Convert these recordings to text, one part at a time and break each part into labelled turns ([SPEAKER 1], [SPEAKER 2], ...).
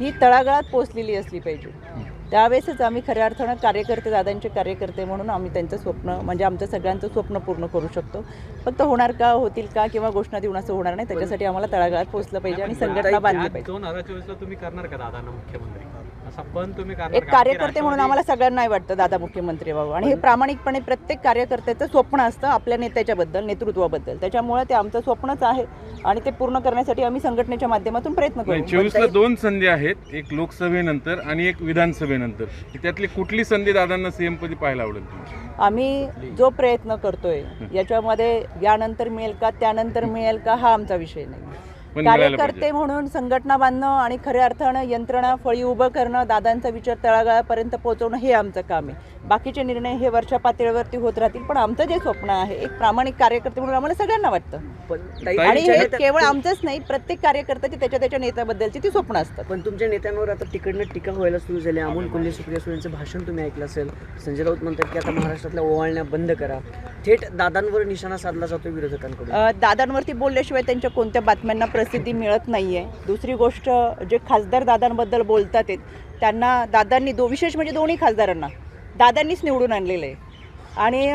[SPEAKER 1] ही तळागाळात पोचलेली असली पाहिजे. त्यावेळेसच आम्ही खऱ्या अर्थानं कार्यकर्ते दादांचे कार्यकर्ते म्हणून आम्ही त्यांचं स्वप्न म्हणजे आमचं सगळ्यांचं स्वप्न पूर्ण करू शकतो. फक्त होणार का होतील का किंवा घोषणा देऊन असं होणार नाही त्याच्यासाठी आम्हाला तळागाळात पोहोचलं पाहिजे आणि संघटना बांधली पाहिजे.
[SPEAKER 2] दोन हजार तुम्ही करणार का दादांना मुख्यमंत्री?
[SPEAKER 1] एक? कार्यकर्ते म्हणून आम्हाला सगळ्यांनाही वाटतं दादा मुख्यमंत्री व्हावं आणि हे प्रामाणिकपणे प्रत्येक कार्यकर्त्याचं स्वप्न असतं आपल्या नेत्याच्याबद्दल नेतृत्वाबद्दल. त्याच्यामुळे ते आमचं स्वप्नच आहे आणि ते पूर्ण करण्यासाठी आम्ही संघटनेच्या माध्यमातून प्रयत्न
[SPEAKER 3] नाही
[SPEAKER 1] करू
[SPEAKER 3] चोवीसला दोन संधी आहेत एक लोकसभेनंतर आणि एक विधानसभेनंतर. त्यातली कुठली संधी दादांना सीएम पदी पाहायला आवडेल तुम्हाला?
[SPEAKER 1] आम्ही जो प्रयत्न करतोय याच्यामध्ये यानंतर मिळेल का त्यानंतर मिळेल का हा आमचा विषय नाही. कार्यकर्ते म्हणून संघटना बांधणं आणि खऱ्या अर्थानं यंत्रणा फळी उभं करणं दादांचा विचार तळागाळापर्यंत पोहोचवणं हे आमचं काम आहे. बाकीचे निर्णय हे वरच्या पातळीवरती होत राहतील पण आमचं जे स्वप्न आहे एक प्रामाणिक कार्यकर्ते म्हणून आम्हाला सगळ्यांना वाटतं. आणि हे केवळ आमचंच नाही प्रत्येक कार्यकर्त्याची त्याच्या त्याच्या नेत्याबद्दलची ती स्वप्न असतात.
[SPEAKER 4] पण तुमच्या नेत्यांवर आता तिकडनं टीका व्हायला सुरू झाली. अमोल कोल्हे सुप्रिया सुळेंचं भाषण तुम्ही ऐकलं असेल. संजय राऊत म्हणतात की आता महाराष्ट्रातल्या ओवाळण्या बंद करा. थेट दादांवर निशाणा साधला जातो विरोधकांकडून.
[SPEAKER 1] दादांवरती बोलल्याशिवाय त्यांच्या कोणत्या बातम्यांना प्रसिद्धी मिळत नाही आहे दुसरी गोष्ट जे खासदार दादांबद्दल बोलतात आहेत त्यांना दादांनी दो विशेष म्हणजे दोन्ही खासदारांना दादांनीच निवडून आणलेलं आहे. आणि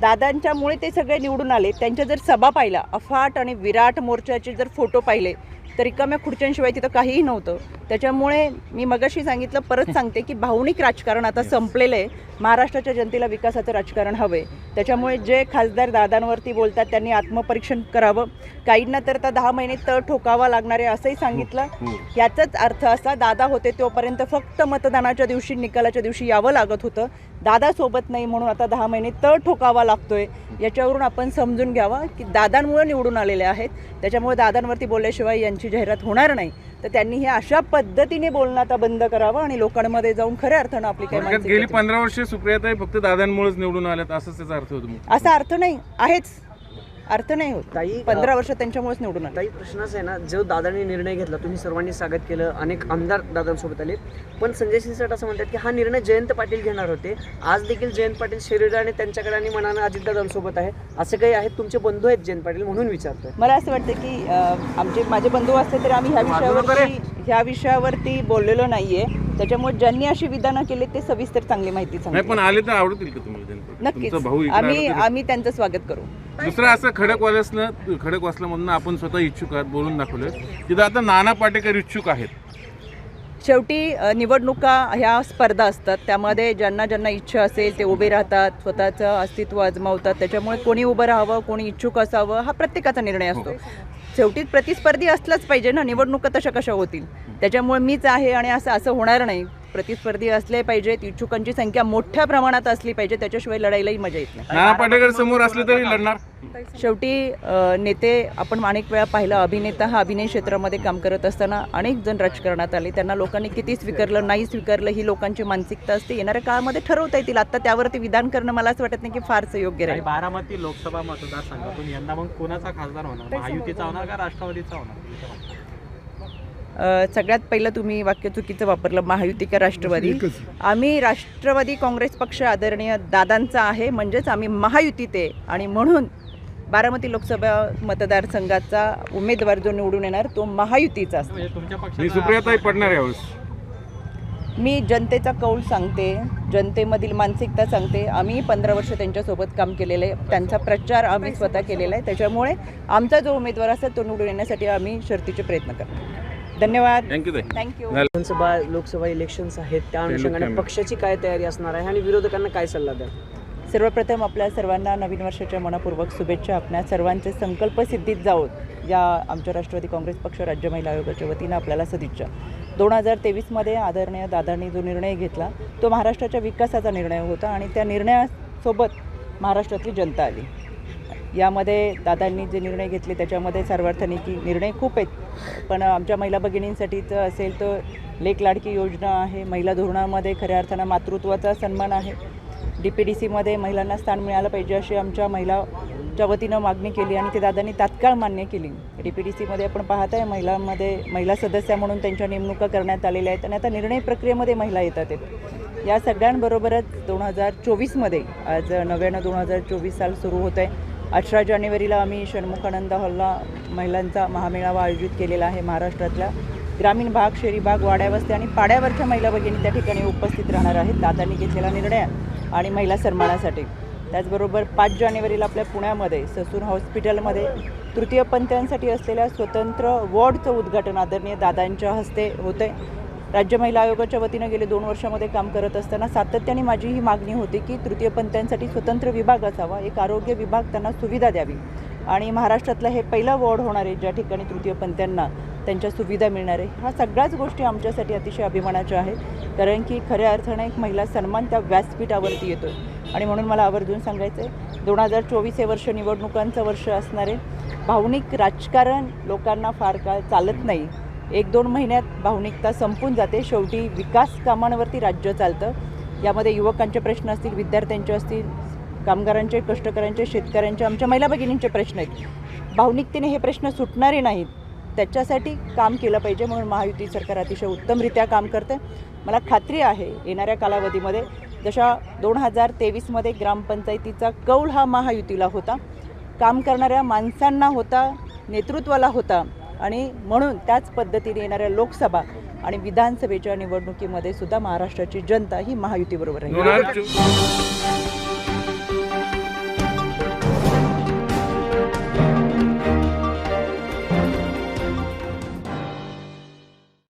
[SPEAKER 1] दादांच्यामुळे ते सगळे निवडून आले. त्यांच्या जर सभा पाहिला अफाट आणि विराट मोर्चाचे जर फोटो पाहिले तर रिकाम्या खुर्च्यांशिवाय तिथं काहीही नव्हतं. त्याच्यामुळे मी मगाशी सांगितलं परत सांगते की भावनिक राजकारण आता संपलेलं. आहे महाराष्ट्राच्या जनतेला विकासाचं राजकारण हवं आहे त्याच्यामुळे जे खासदार दादांवरती बोलतात त्यांनी आत्मपरीक्षण करावं. काहींना तर आता दहा महिने तळ ठोकावा लागणार आहे असंही सांगितलं.
[SPEAKER 3] हो.
[SPEAKER 1] याचाच अर्थ असा दादा होते तोपर्यंत फक्त मतदानाच्या दिवशी निकालाच्या दिवशी यावं लागत होतं. दादा सोबत नाही म्हणून आता दहा महिने तळ ठोकावा लागतोय. याच्यावरून आपण समजून घ्यावा की दादांमुळे निवडून आलेले आहेत. त्याच्यामुळे दादांवरती बोलल्याशिवाय यांची जाहिरात होणार नाही तर त्यांनी हे अशा पद्धतीने बोलणं आता बंद करावं आणि लोकांमध्ये जाऊन खऱ्या अर्थानं आपली
[SPEAKER 3] थोडक्यात गेली पंधरा वर्षे सुप्रियाताई फक्त दादांमुळेच निवडून आल्यात असंच त्याचा अर्थ होतो
[SPEAKER 1] असा अर्थ नाही आहेच. अर्थ नाही होत.
[SPEAKER 4] ताई
[SPEAKER 1] पंधरा वर्ष त्यांच्यामुळेच निवडून आले.
[SPEAKER 4] ताई प्रश्नच आहे ना जो दादांनी निर्णय घेतला तुम्ही सर्वांनी स्वागत केलं अनेक आमदार दादांसोबत आले. पण संजय शिरसाट असं म्हणतात की हा निर्णय जयंत पाटील घेणार होते. आज देखील जयंत पाटील शरीराने त्यांच्याकडे आणि मनानं अजितदादांसोबत आहे. असं काही आहेत तुमचे बंधू आहेत जयंत पाटील म्हणून विचारतोय.
[SPEAKER 1] मला असं वाटतं की अं, आमचे माझे बंधू असते तर आम्ही ह्या विषयावरती ह्या विषयावरती बोललेलो नाहीये. त्याच्यामुळे ज्यांनी अशी विधानं केली ते सविस्तर चांगली माहिती
[SPEAKER 3] नाही पण आले तर आवडतील का तुम्हाला?
[SPEAKER 1] नक्कीच.
[SPEAKER 3] तुमचा भाऊ इकडे
[SPEAKER 1] आम्ही
[SPEAKER 3] तरी-
[SPEAKER 1] आम्ही त्यांचं स्वागत करू.
[SPEAKER 3] दुसरं असं खडकवाल्यासनं खडकवासल्यामधून आपण स्वतः इच्छुक आहात बोलून दाखवलं तिथं आता नाना पाटेकर इच्छुक आहेत.
[SPEAKER 1] शेवटी निवडणुका ह्या स्पर्धा असतात. त्यामध्ये ज्यांना ज्यांना इच्छा असेल ते उभे राहतात स्वतःचं अस्तित्व आजमावतात. त्याच्यामुळे कोणी उभं राहावं कोणी इच्छुक असावं हा प्रत्येकाचा निर्णय असतो. शेवटी प्रतिस्पर्धी असलाच पाहिजे ना. निवडणुका तशा कशा होतील? त्याच्यामुळे मीच आहे आणि असं असं होणार नाही. प्रतिस्पर्धी असले पाहिजेत इच्छुकांची संख्या मोठ्या प्रमाणात असली पाहिजे त्याच्याशिवाय लढाईलाही मजा येत नाही.
[SPEAKER 3] नाना पाटेकर समोर असले तरी लढणार.
[SPEAKER 1] शेवटी अ, नेते आपण अनेक वेळा पाहिलं अभिनेता हा अभिनय क्षेत्रामध्ये काम करत असताना अनेक जण राजकारणात आले. त्यांना लोकांनी किती स्वीकारलं नाही स्वीकारलं ही लोकांची मानसिकता असते. येणाऱ्या काळामध्ये ठरवता येतील. आता त्यावरती विधान करणं मला असं वाटत नाही की फारसं योग्य
[SPEAKER 2] आणि
[SPEAKER 1] राहील
[SPEAKER 2] बारामती लोकसभा मतदारसंघातून यंदा मग कोणाचा खासदार होणार? महायुतीचा होणार का राष्ट्रवादीचा होणार?
[SPEAKER 1] सगळ्यात पहिलं तुम्ही वाक्य चुकीचं वापरलं महायुती का राष्ट्रवादी? आम्ही राष्ट्रवादी काँग्रेस पक्ष आदरणीय दादांचा आहे म्हणजेच आम्ही महायुतीत. आहे आणि म्हणून बारामती लोकसभा मतदारसंघाचा उमेदवार जो निवडून येणार तो महायुतीचा असणार
[SPEAKER 2] म्हणजे तुमच्या
[SPEAKER 3] मी
[SPEAKER 2] पक्षाचा
[SPEAKER 3] सुप्रियाताई पडणार यावेळेस.
[SPEAKER 1] मी जनतेचा कौल सांगते जनतेमधील मानसिकता सांगते. आम्ही पंधरा वर्ष त्यांच्यासोबत काम केलेलं आहे त्यांचा प्रचार आम्ही स्वतः केलेला आहे. त्याच्यामुळे आमचा जो उमेदवार असेल तो निवडून येण्यासाठी आम्ही शर्तीचे प्रयत्न करतो. धन्यवाद.
[SPEAKER 3] थँक्यू
[SPEAKER 4] विधानसभा लोकसभा इलेक्शन्स आहेत त्या अनुषंगाने. पक्षाची काय तयारी असणार आहे? आणि विरोधकांना काय सल्ला द्या
[SPEAKER 1] सर्वप्रथम आपल्या सर्वांना नवीन वर्षाच्या मनपूर्वक शुभेच्छा आपल्या सर्वांचे संकल्प सिद्धीत जाऊन या आमच्या राष्ट्रवादी काँग्रेस पक्ष राज्य महिला आयोगाच्या वतीनं आपल्याला सदिच्छा. दोन हजार तेवीसमध्ये आदरणीय दादांनी जो निर्णय घेतला तो महाराष्ट्राच्या विकासाचा निर्णय होता आणि त्या निर्णयासोबत महाराष्ट्रातली जनता आली. यामध्ये दादांनी जे निर्णय घेतले त्याच्यामध्ये सार्वर्थनिकी निर्णय खूप आहेत. पण आमच्या महिला भगिनींसाठीचं असेल तर लेक लाडकी योजना आहे. महिला धोरणामध्ये खऱ्या अर्थानं मातृत्वाचा सन्मान आहे. डी पी डी सीमध्ये महिलांना स्थान मिळालं पाहिजे अशी आमच्या महिलाच्या वतीनं मागणी केली आणि ते दादांनी तात्काळ मान्य केली. डी पी डी सीमध्ये आपण पाहत आहे महिलांमध्ये महिला सदस्य म्हणून त्यांच्या नेमणुका करण्यात आलेल्या आहेत आणि आता निर्णय प्रक्रियेमध्ये महिला येतात आहेत. या सगळ्यांबरोबरच दोन हजार चोवीसमध्ये आज नव्यानं दोन हजार चोवीस साल सुरू होत आहे अठरा जानेवारीला आम्ही षण्मुखानंद हॉलला महिलांचा महामेळावा आयोजित केलेला आहे महाराष्ट्रातल्या. ग्रामीण भाग शहरी भाग वाड्यावस्ती आणि पाड्यावरच्या महिला भगिनी त्या ठिकाणी उपस्थित राहणार आहेत. दादांनी घेतलेला निर्णय आणि महिला सन्मानासाठी. त्याचबरोबर पाच जानेवारीला आपल्या पुण्यामध्ये ससून हॉस्पिटलमध्ये तृतीयपंथ्यांसाठी असलेल्या स्वतंत्र वॉर्डचं उद्घाटन आदरणीय दादांच्या हस्ते होते राज्य महिला आयोगाच्या वतीनं गेले दोन वर्षामध्ये काम करत असताना सातत्याने माझी ही मागणी होती की तृतीयपंथ्यांसाठी स्वतंत्र विभाग असावा एक आरोग्य विभाग त्यांना सुविधा द्यावी. आणि महाराष्ट्रातलं हे पहिला वॉर्ड होणार आहे ज्या ठिकाणी तृतीयपंथ्यांना त्यांच्या सुविधा मिळणार आहे. ह्या सगळ्याच गोष्टी आमच्यासाठी अतिशय अभिमानाच्या आहेत. कारण की खऱ्या अर्थानं एक महिला सन्मान त्या व्यासपीठावरती येतो आणि म्हणून मला आवर्जून सांगायचं आहे दोन हजार चोवीस हे वर्ष निवडणुकांचं वर्ष असणार आहे. भावनिक राजकारण लोकांना फार काळ चालत नाही. एक दोन महिन्यात भावनिकता संपून जाते. शेवटी विकास कामांवरती राज्य चालतं. यामध्ये युवकांचे प्रश्न असतील विद्यार्थ्यांचे असतील कामगारांचे कष्टकऱ्यांचे शेतकऱ्यांचे आमच्या महिला भगिनींचे प्रश्न आहेत. भावनिकतेने हे प्रश्न सुटणारे नाहीत. त्याच्यासाठी काम केलं पाहिजे म्हणून महायुती सरकार अतिशय उत्तमरित्या काम करते. मला खात्री आहे येणाऱ्या कालावधीमध्ये जशा दोन हजार तेवीसमध्ये ग्रामपंचायतीचा कौल हा महायुतीला होता. काम करणाऱ्या माणसांना होता नेतृत्वाला होता. आणि म्हणून त्याच पद्धतीने येणाऱ्या लोकसभा आणि विधानसभेच्या निवडणुकीमध्ये सुद्धा महाराष्ट्राची जनता ही महायुतीबरोबर आहे